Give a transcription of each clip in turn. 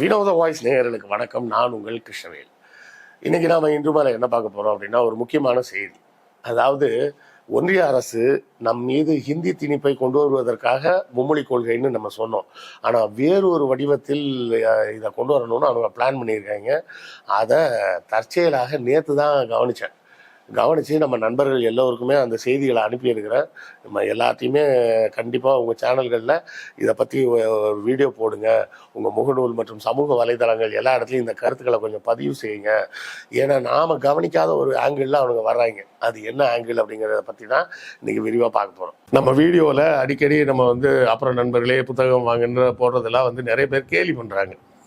வினோத வாய்ஸ் நேயர்களுக்கு வணக்கம். நான் உங்கள் கிருஷ்ணவேல். இன்னைக்கு நாம இன்று மேலே என்ன பார்க்க போறோம் அப்படின்னா ஒரு முக்கியமான செய்தி. அதாவது ஒன்றிய அரசு நம் மீது ஹிந்தி திணிப்பை கொண்டு வருவதற்காக மும்மொழி கொள்கைன்னு நம்ம சொன்னோம். ஆனால் வேறு ஒரு வடிவத்தில் இதை கொண்டு வரணும்னு அவங்க பிளான் பண்ணியிருக்காங்க. அதை தற்செயலாக நேற்று தான் கவனித்தேன் கவனித்து நம்ம நண்பர்கள் எல்லோருக்குமே அந்த செய்திகளை அனுப்பியிருக்கிறேன். நம்ம எல்லாத்தையுமே கண்டிப்பாக உங்கள் சேனல்களில் இதை பற்றி ஒரு வீடியோ போடுங்க. உங்கள் முகநூல் மற்றும் சமூக வலைதளங்கள் எல்லா இடத்துலையும் இந்த கருத்துக்களை கொஞ்சம் பதிவு செய்யுங்க. ஏன்னா நாம் கவனிக்காத ஒரு ஆங்கிளில் அவனுங்க வர்றாங்க. அது என்ன ஆங்கிள் அப்படிங்கிறத பற்றி தான் இன்றைக்கி விரிவாக பார்க்க போகிறோம் நம்ம வீடியோவில் அடிக்கடி நம்ம வந்து அப்புறம் நண்பர்களே புத்தகம் வாங்குன்ற போடுறதெல்லாம் வந்து நிறைய பேர் கேலி பண்ணுறாங்க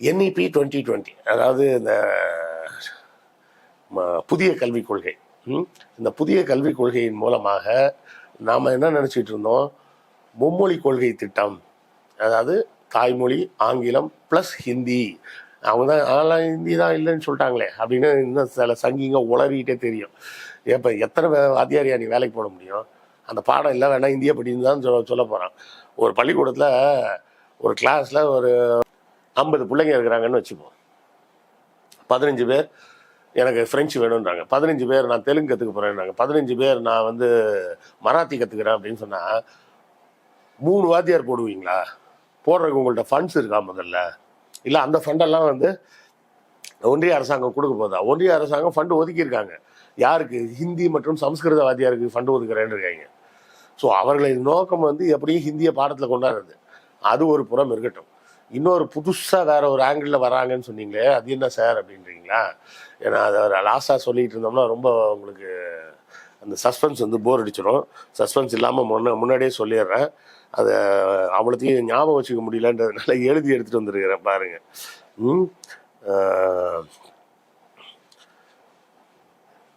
என்இபி டுவெண்ட்டி டுவெண்ட்டி அதாவது இந்த ம- புதிய கல்விக் கொள்கை. ம்? இந்த புதிய கல்விக் கொள்கையின் மூலமாக நாம் என்ன நினச்சிட்டு இருந்தோம்? மும்மொழி கொள்கை திட்டம் அதாவது தாய்மொழி ஆங்கிலம் ப்ளஸ் ஹிந்தி. அவங்க தான் அதெல்லாம் ஹிந்தி தான் இல்லைன்னு சொல்லிட்டாங்களே அப்படின்னு இன்னும் சில சங்கிங்க உளறிக்கிட்டே தெரியும். இப்போ எத்தனை வே- வாத்தியாரியா நீ வேலைக்கு போட முடியும்? அந்த பாடம் இல்லை வேணா இந்திய படின்னு தான் சொல்ல சொல்ல போகிறான் ஒரு பள்ளிக்கூடத்தில் ஒரு கிளாஸில் ஒரு ஐம்பது பிள்ளைங்க இருக்கிறாங்கன்னு வச்சுப்போம். பதினஞ்சு பேர் எனக்கு ஃப்ரெஞ்சு வேணுன்றாங்க பதினஞ்சு பேர் நான் தெலுங்கு கற்றுக்க போகிறேன்றாங்க பதினஞ்சு பேர் நான் வந்து மராத்தி கற்றுக்கிறேன் அப்படின்னு சொன்னால் மூணு வாத்தியார் போடுவீங்களா? போடுறதுக்கு உங்கள்கிட்ட ஃபண்ட்ஸ் இருக்கா முதல்ல? இல்லை அந்த ஃபண்டெல்லாம் வந்து ஒன்றிய அரசாங்கம் கொடுக்க போதா? ஒன்றிய அரசாங்கம் ஃபண்டு ஒதுக்கியிருக்காங்க. யாருக்கு? ஹிந்தி மற்றும் சம்ஸ்கிருத வாத்தியாருக்கு ஃபண்டு ஒதுக்குறேன்னு இருக்காங்க. ஸோ அவர்களின் நோக்கம் வந்து எப்படியும் ஹிந்தியை பாடத்தில் கொண்டாடுறது. அது ஒரு புறம் இருக்கட்டும். இன்னொரு புதுசாக வேற ஒரு ஆங்கிளில் வராங்கன்னு சொன்னீங்களே அது என்ன சார் அப்படின்றீங்களா? ஏன்னா அதை லாஸ்ட்டாக சொல்லிட்டு இருந்தோம்னா ரொம்ப உங்களுக்கு அந்த சஸ்பென்ஸ் வந்து போர் அடிச்சிடும். சஸ்பென்ஸ் இல்லாமல் முன்ன முன்னாடியே சொல்லிடுறேன். அதை அவ்வளோத்தையும் ஞாபகம் வச்சுக்க முடியலன்றதுனால எழுதி எடுத்துகிட்டு வந்துருக்கிறேன் பாருங்கள்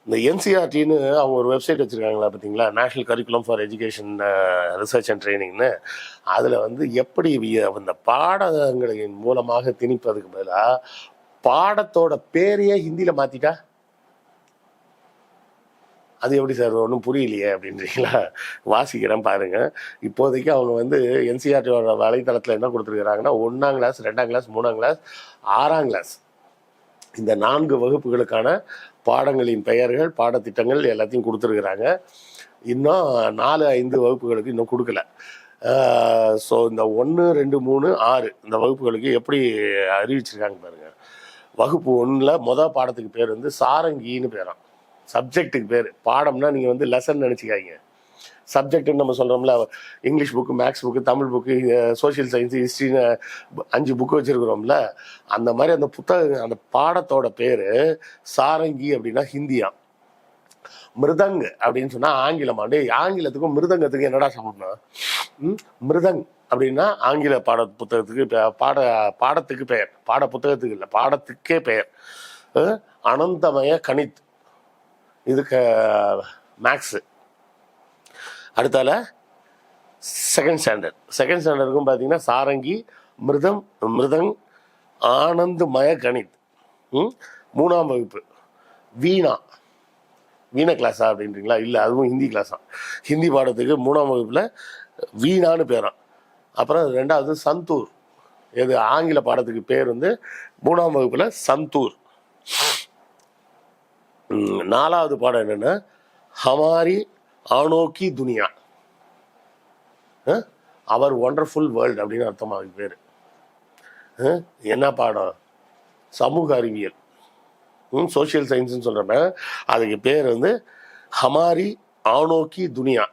இந்த என்சிஆர்டின்னு அவங்க ஒரு வெப்சைட் வச்சுருக்காங்களா பார்த்தீங்களா national curriculum for education research and ட்ரைனிங்னு அதில் வந்து எப்படி அந்த பாடங்களின் மூலமாக திணிப்பதுக்கு பதிலாக பாடத்தோட பேரையே ஹிந்தியில் மாற்றிட்டா அது எப்படி சார்? ஒன்றும் புரியலையே அப்படின்றீங்களா? வாசிக்கிறேன் பாருங்க. இப்போதைக்கு அவங்க வந்து என்சிஆர்டியோட வலைத்தளத்தில் என்ன கொடுத்துருக்குறாங்கன்னா ஒன்றாம் கிளாஸ் ரெண்டாம் கிளாஸ் மூணாம் கிளாஸ் ஆறாம் கிளாஸ் இந்த நான்கு வகுப்புகளுக்கான பாடங்களின் பெயர்கள் பாடத்திட்டங்கள் எல்லாத்தையும் கொடுத்துருக்குறாங்க. இன்னும் நாலு ஐந்து வகுப்புகளுக்கு இன்னும் கொடுக்கல. ஸோ இந்த ஒன்று ரெண்டு மூணு ஆறு இந்த வகுப்புகளுக்கு எப்படி அறிவிச்சிருக்காங்க பாருங்க. வகுப்பு ஒன்றில் மொதல் பாடத்துக்கு பேர் வந்து சாரங்கின்னு பேரான் சப்ஜெக்ட்டுக்கு பேர். பாடம்னா நீங்கள் வந்து லெசன் நினச்சிக்காங்க சப்ஜெக்ட்னு நம்ம சொல்கிறோம்ல English book maths book Tamil book social science ஹிஸ்ட்ரின்னு அஞ்சு புக்கு வச்சுருக்குறோம்ல அந்த மாதிரி அந்த புத்தக அந்த பாடத்தோட பேர் சாரங்கி அப்படின்னா ஹிந்தியா? மிருதங் அப்படின்னு சொன்னால் ஆங்கிலம். அப்படி ஆங்கிலத்துக்கும் மிருதங்கத்துக்கும் என்னடா சம்பந்தம்? ம்? மிருதங் அப்படின்னா ஆங்கில பாட புத்தகத்துக்கு பாட பாடத்துக்கு பெயர். பாட புத்தகத்துக்கு இல்லை பாடத்துக்கே பெயர். அனந்தமய கணித். இதுக்கு மேக்ஸு அடுத்தால செகண்ட் ஸ்டாண்டர்ட் செகண்ட் ஸ்டாண்டர்டுக்கும் பார்த்தீங்கன்னா சாரங்கி மிருதம் மிருதங் ஆனந்தமய கணித். ம்? மூணாம் வகுப்பு. வீணா. வீணா கிளாஸா அப்படின்றீங்களா? இல்லை அதுவும் ஹிந்தி கிளாஸா ஹிந்தி பாடத்துக்கு மூணாம் வகுப்பில் வீணான்னு பேரான் அப்புறம் ரெண்டாவது சந்தூர். எது? ஆங்கில பாடத்துக்கு பேர் வந்து மூணாம் வகுப்பில் சந்தூர். நாலாவது பாடம் என்னென்னா ஹமாரி ஆனோக்கி துனியா. அவர் ஒண்டர்ஃபுல் வேர்ல்டு அப்படின்னு அர்த்தம் அதுக்கு பேர். என்ன பாடம்? சமூக அறிவியல். சோஷியல் சயின்ஸ்னு சொல்கிறப்ப அதுக்கு பேர் வந்து ஹமாரி ஆனோக்கி துனியா.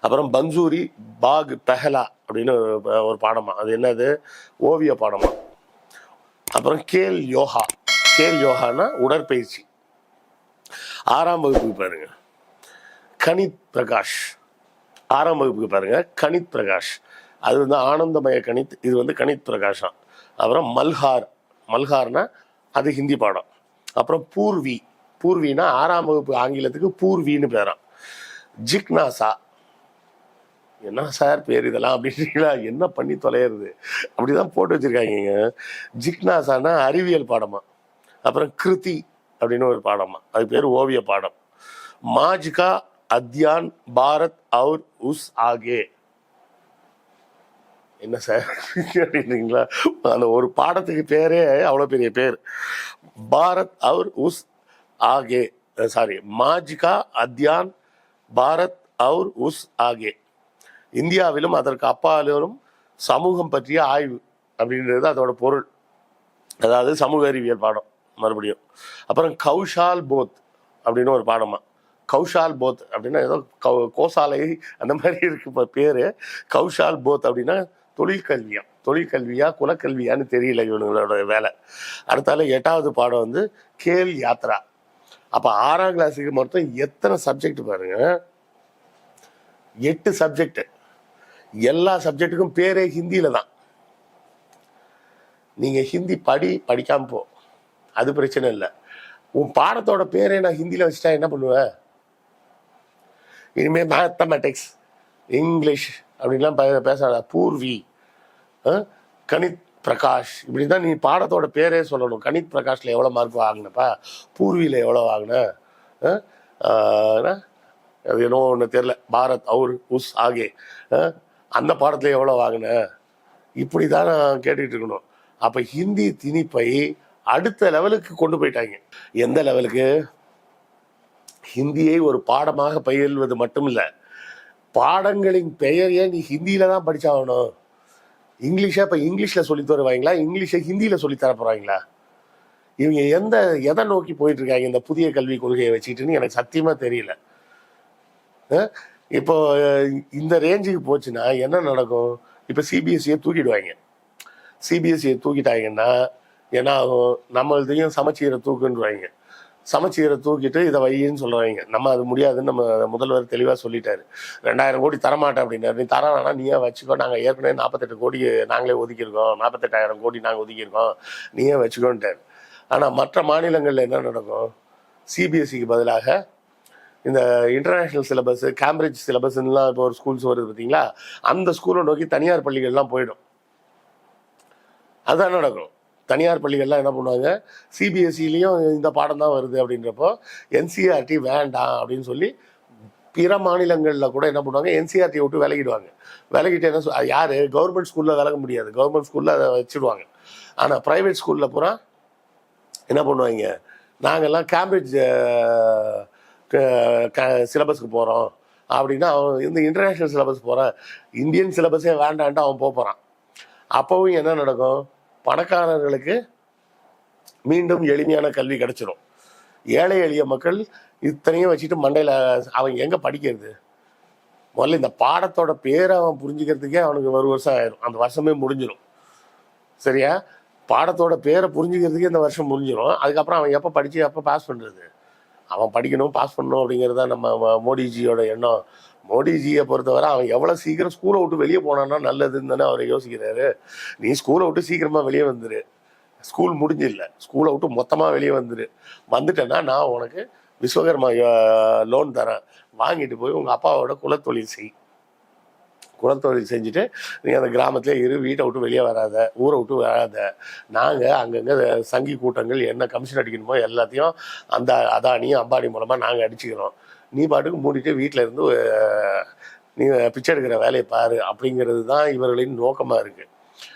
அப்புறம் பன்சூரி பாக் பெஹலா அப்படின்னு ஒரு- பாடமா. அது என்னது? ஓவிய பாடமா. அப்புறம் கேல் யோகா. கேல் யோகானா உடற்பயிற்சி. ஆறாம் வகுப்புக்கு பாருங்கள் கணித் பிரகாஷ். ஆறாம் வகுப்புக்கு பாருங்க கணித் பிரகாஷ். அது வந்து ஆனந்தமய கணித் இது வந்து கணித் பிரகாஷம் அப்புறம் மல்ஹார் மல்ஹார்னா அது ஹிந்தி பாடம். அப்புறம் பூர்வி பூர்வினா ஆறாம் வகுப்பு ஆங்கிலத்துக்கு பூர்வின்னு பேரும் ஜிக்னாசா. என்ன சார் பேர் இதெல்லாம் அப்படின்றீங்களா? என்ன பண்ணி தொலையிறது? அப்படிதான் போட்டு வச்சிருக்காங்க ஜிக்னாசானா அறிவியல் பாடமா? அப்புறம் கிருதி அப்படின்னு ஒரு பாடமா? அது பேர் ஓவிய பாடம். மாஜ்கா அத்யான் பாரத் அவுர் உஸ் ஆகே என்ன சார் அப்படின்றீங்களா அந்த ஒரு பாடத்துக்கு பேரே அவ்வளோ பெரிய பேர். பாரத் அவுர் உஸ் ஆகே சாரி மாஜிகா அத்யான் பாரத் அவுர் உஸ் ஆகே இந்தியாவிலும் அதற்கு அப்பாலும் சமூகம் பற்றிய ஆய்வு அப்படின்றது அதோட பொருள். அதாவது சமூக அறிவியல் பாடம் மறுபடியும். அப்புறம் கௌஷால் போத் அப்படின்னு ஒரு பாடமா. கௌஷால் போத் அப்படின்னா ஏதோ கௌ- கோசாலை அந்த மாதிரி இருக்கு இப்போ பேரு. கௌஷால் போத் அப்படின்னா தொழிற்கல்வியா? தொழிற்கல்வியா குலக்கல்வியான்னு தெரியல இவங்களோட வேலை. அடுத்தால எட்டாவது பாடம் வந்து கேல் யாத்ரா. அப்போ ஆறாம் கிளாஸுக்கு மொத்தம் எத்தனை சப்ஜெக்ட் பாருங்க? எட்டு சப்ஜெக்ட் எல்லா சப்ஜெக்ட்டுக்கும் பேரே ஹிந்தியில தான். நீங்க ஹிந்தி படி படிக்காம போ. அது பிரச்சனை இல்லை. உன் பாடத்தோட பேரை நான் ஹிந்தியில வச்சுட்டா என்ன பண்ணுவேன் இனிமேல் மேத்தமெட்டிக்ஸ் இங்கிலீஷ் அப்படின்லாம் பேசாத பூர்வி கணித் பிரகாஷ் இப்படி தான் நீ பாடத்தோட பேரே சொல்லணும். கணித் பிரகாஷில் எவ்வளோ மார்க் வாங்கினப்பா? பூர்வியில் எவ்வளோ வாங்கின? அது என்னவோ ஒன்று தெரில பாரத் அவுர் உஸ் ஆகே. அந்த பாடத்தில் எவ்வளோ வாங்கின? இப்படி தான் நான் கேட்டுக்கிட்டு இருக்கணும். அப்போ ஹிந்தி திணிப்பை அடுத்த லெவலுக்கு கொண்டு போயிட்டாங்க. எந்த லெவலுக்கு ஹிந்தியை ஒரு பாடமாக பயில்வது மட்டும் இல்லை பாடங்களின் பெயரையே நீ ஹிந்தியில தான் படிச்சாகணும். இங்கிலீஷை இப்போ இங்கிலீஷில் சொல்லி தருவாங்களா இங்கிலீஷை ஹிந்தியில் சொல்லி தர போகிறாங்களா இவங்க எந்த எதை நோக்கி போயிட்டு இருக்காங்க இந்த புதிய கல்விக் கொள்கையை வச்சுக்கிட்டுன்னு எனக்கு சத்தியமாக தெரியல. இப்போ இந்த ரேஞ்சுக்கு போச்சுன்னா என்ன நடக்கும்? இப்போ சிபிஎஸ்சியை தூக்கிடுவாங்க. சிபிஎஸ்சியை தூக்கிட்டாங்கன்னா என்ன ஆகும்? நம்மளதையும் சமச்சீரை தூக்குன்றாங்க சமச்சீரை தூக்கிட்டு இதை வையின்னு சொல்றாங்க. நம்ம அது முடியாதுன்னு நம்ம முதல்வர் தெளிவாக சொல்லிட்டாரு. ரெண்டாயிரம் கோடி தரமாட்டேன் அப்படின்னாரு. நீ தரானா நீயே வச்சுக்கோ. நாங்கள் ஏற்கனவே நாற்பத்தெட்டு கோடி நாங்களே ஒதுக்கியிருக்கோம். நாற்பத்தெட்டாயிரம் கோடி நாங்கள் ஒதுக்கியிருக்கோம். நீயே வச்சுக்கோன்ட்டார். ஆனால் மற்ற மாநிலங்களில் என்ன நடக்கும்? சிபிஎஸ்சிக்கு பதிலாக இந்த இன்டர்நேஷ்னல் சிலபஸ் கேம்பிரிட்ஜ் சிலபஸ்லாம் இப்போ ஒரு ஸ்கூல்ஸ் வருது பார்த்தீங்களா? அந்த ஸ்கூலை நோக்கி தனியார் பள்ளிகள்லாம் போயிடும். அதுதான் நடக்கும். தனியார் பள்ளிகள்லாம் என்ன பண்ணுவாங்க? சிபிஎஸ்சிலையும் இந்த பாடம் தான் வருது அப்படின்றப்போ என்சிஆர்டி வேண்டாம் அப்படின்னு சொல்லி பிற மாநிலங்களில் கூட என்ன பண்ணுவாங்க? என்சிஆர்டியை விட்டு விலகிடுவாங்க. விலகிட்டு என்ன சொல் யார்? கவர்மெண்ட் ஸ்கூலில் விலக முடியாது. கவர்மெண்ட் ஸ்கூலில் அதை வச்சுடுவாங்க. ஆனால் ப்ரைவேட் ஸ்கூலில் பூரா என்ன பண்ணுவாங்க? நாங்கெல்லாம் கேம்பிரிட்ஜ் சிலபஸ்க்கு போகிறோம் அப்படின்னா அவன் இந்த இன்டர்நேஷ்னல் சிலபஸ் போகிறான் இந்தியன் சிலபஸே வேண்டான்ட்டு அவன் போக போகிறான் அப்போவும் என்ன நடக்கும்? பணக்காரர்களுக்கு மீண்டும் எளிமையான கல்வி கிடைச்சிடும் ஏழை எளிய மக்கள் இத்தனையும் வச்சுட்டு மண்டையில் அவன் எங்கே படிக்கிறது? முதல்ல இந்த பாடத்தோட பேரை அவன் புரிஞ்சுக்கிறதுக்கே அவனுக்கு ஒரு வருஷம் ஆயிரும். அந்த வருஷமே முடிஞ்சிடும் சரியா? பாடத்தோட பேரை புரிஞ்சுக்கிறதுக்கே இந்த வருஷம் முடிஞ்சிடும் அதுக்கப்புறம் அவன் எப்போ படித்து எப்போ பாஸ் பண்ணுறது அவன் படிக்கணும் பாஸ் பண்ணணும் அப்படிங்கிறது தான் நம்ம மோடிஜியோட எண்ணம். மோடிஜியை பொறுத்தவரை அவன் எவ்வளோ சீக்கிரம் ஸ்கூலை விட்டு வெளியே போனான்னா நல்லதுன்னு தானே அவர் யோசிக்கிறாரு. நீ ஸ்கூலை விட்டு சீக்கிரமாக வெளியே வந்துரு. ஸ்கூல் முடிஞ்சில்ல. ஸ்கூலை விட்டு மொத்தமாக வெளியே வந்துரு. வந்துட்டேன்னா நான் உனக்கு விஸ்வகர்மா லோன் தரேன். வாங்கிட்டு போய் உங்கள் அப்பாவோட குலத்தொழில் செய். குலத்தொழில் செஞ்சுட்டு நீ அந்த கிராமத்திலே இரு வீட்டை விட்டு வெளியே வராத ஊரை விட்டு வராத. நாங்கள் அங்கங்கே சங்கி கூட்டங்கள் என்ன கமிஷன் அடிக்கணுமோ எல்லாத்தையும் அந்த அதானி அம்பானி மூலமாக நாங்கள் அடிச்சுக்கிறோம். நீ பாட்டுக்கு மூடிட்டு வீட்டில் இருந்து நீ பிச்சை எடுக்கிற வேலையை பாரு அப்படிங்கிறது தான் இவர்களின் நோக்கமாக இருக்குது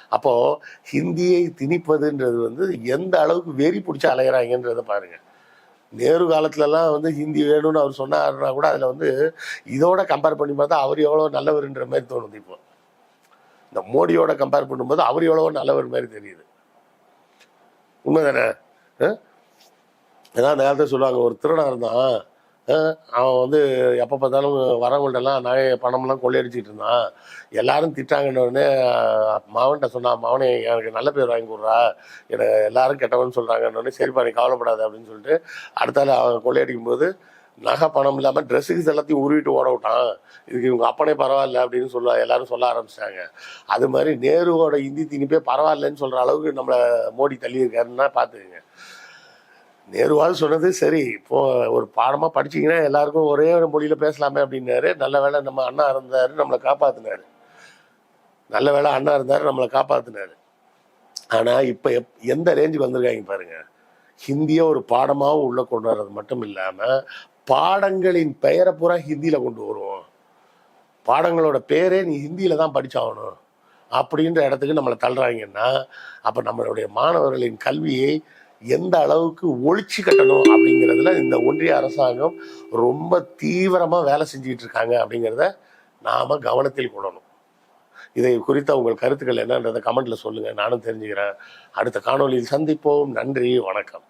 அப்போது ஹிந்தியை திணிப்பதுன்றது வந்து எந்த அளவுக்கு வெறி பிடிச்சி அலையிறாங்கன்றதை பாருங்கள் நேரு காலத்துலலாம் வந்து ஹிந்தி வேணும்னு அவர் சொன்னார்னா கூட அதில் வந்து இதோட கம்பேர் பண்ணி பார்த்தா அவர் எவ்வளோ நல்லவருன்ற மாதிரி தோணுது இப்போ. இந்த மோடியோட கம்பேர் பண்ணும்போது அவர் எவ்வளவோ நல்லவர் மாதிரி தெரியுது. உண்மைதானே? அஹ்? அதான் அந்த காலத்தில் சொல்லுவாங்க ஒரு திருடா இருந்தான் அவன் வந்து எப்போ பார்த்தாலும் வரவங்கள்ட்டெல்லாம் நகை பணம்லாம் கொள்ளையடிச்சிட்டு இருந்தான். எல்லாரும் திட்டாங்கன்னு உடனே மாவன்கிட்ட சொன்னான் மாவனே எனக்கு நல்ல பேர் வாங்கி கொடுறா. எனக்கு எல்லாரும் கெட்டவன் சொல்கிறாங்கன்னு உடனே சரிப்பா நீ கவலைப்படாத அப்படின்னு சொல்லிட்டு அடுத்தால அவன் கொள்ளையடிக்கும் போது நகை பணம் இல்லாமல் ட்ரெஸ்ஸுக்கு எல்லாத்தையும் உருவிட்டு ஓட விட்டான். இதுக்கு இவங்க அப்பனே பரவாயில்ல அப்படின்னு சொல்ல எல்லாரும் சொல்ல ஆரம்பிச்சிட்டாங்க. அது மாதிரி நேருவோட இந்தி திணிப்பே பரவாயில்லன்னு சொல்கிற அளவுக்கு நம்மளை மோடி தள்ளியிருக்காருன்னா பார்த்துக்குங்க நேருவாது சொன்னது சரி இப்போ ஒரு பாடமாக படிச்சிங்கன்னா எல்லாருக்கும் ஒரே ஒரு மொழியில் பேசலாமே அப்படின்னாரு. நல்ல வேளை நம்ம அண்ணா இருந்தார் நம்மளை காப்பாற்றினாரு நல்ல வேளை அண்ணா இருந்தார் நம்மளை காப்பாற்றினாரு ஆனால் இப்போ எப் எந்த ரேஞ்சுக்கு வந்திருக்காங்க பாருங்க. ஹிந்தியை ஒரு பாடமாகவும் உள்ளே கொண்டு வர்றது மட்டும் இல்லாமல் பாடங்களின் பெயரை பூரா ஹிந்தியில் கொண்டு வருவோம். பாடங்களோட பேரே நீ ஹிந்தியில் தான் படித்தாகணும் அப்படின்ற இடத்துக்கு நம்மளை தள்ளுறாங்கன்னா அப்போ நம்மளுடைய மாணவர்களின் கல்வியை எந்த அளவுக்கு ஒழிச்சு கட்டணும் அப்படிங்கிறதுல இந்த ஒன்றிய அரசாங்கம் ரொம்ப தீவிரமாக வேலை செஞ்சுக்கிட்டு இருக்காங்க அப்படிங்கிறத நாம் கவனத்தில் கொள்ளணும். இதை குறித்த உங்கள் கருத்துக்கள் என்னன்றதை கமெண்ட்ல சொல்லுங்கள் நானும் தெரிஞ்சுக்கிறேன். அடுத்த காணொளியில் சந்திப்போம். நன்றி. வணக்கம்.